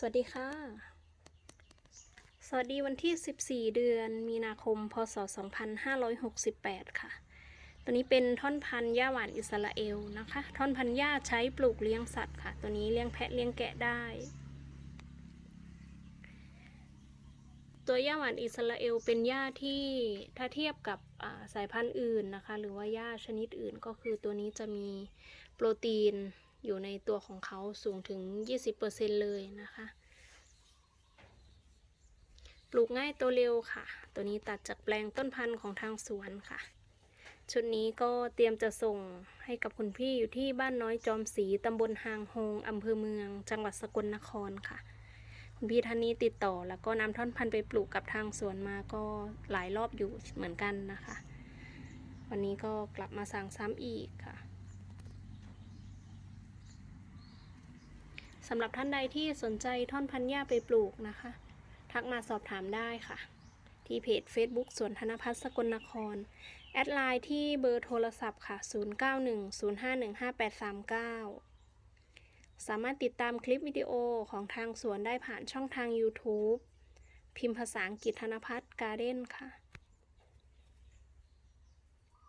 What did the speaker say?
สวัสดีค่ะ สวัสดีวันที่ 14 เดือนมีนาคม พศ 2568 ค่ะ ตัวนี้เป็นท่อนพันธุ์หญ้าหวานอิสราเอลนะคะ ท่อนพันธุ์หญ้าใช้ปลูกเลี้ยงสัตว์ค่ะ ตัวนี้เลี้ยงแพะเลี้ยงแกะได้ ตัวหญ้าหวานอิสราเอลเป็นหญ้าที่ถ้าเทียบกับสายพันธุ์อื่นนะคะ หรือว่าหญ้าชนิดอื่นก็คือตัวนี้จะมีโปรตีน อยู่ในตัวของเขาสูงถึง 20%เลยนะคะ ปลูกง่ายโตเร็วค่ะ ตัวนี้ตัดจากแปลงต้นพันธุ์ของทางสวนค่ะ ชุดนี้ก็เตรียมจะส่งให้กับคุณพี่อยู่ที่บ้านน้อยจอมศรีตำบลหางโฮงอำเภอเมือง จังหวัดสกลนครค่ะ คุณพี่ท่านนี้ติดต่อแล้วก็นำท่อนพันธุ์ไปปลูกกับทางสวนมาก็หลายรอบอยู่เหมือนกันนะคะ วันนี้ก็กลับมาสั่งซ้ำอีกค่ะ สำหรับท่านใดที่สนใจท่อนพันหญ้าไปปลูกนะคะ ทักมาสอบถามได้ค่ะ ที่เพจ Facebook สวนธนพัฒน์สกลนคร แอดไลน์ที่เบอร์โทรศัพท์ค่ะ 0910515839 สามารถติดตามคลิปวิดีโอของทางสวนได้ผ่านช่องทาง YouTube พิมพ์ภาษาอังกฤษธนพัฒน์การ์เด้นค่ะ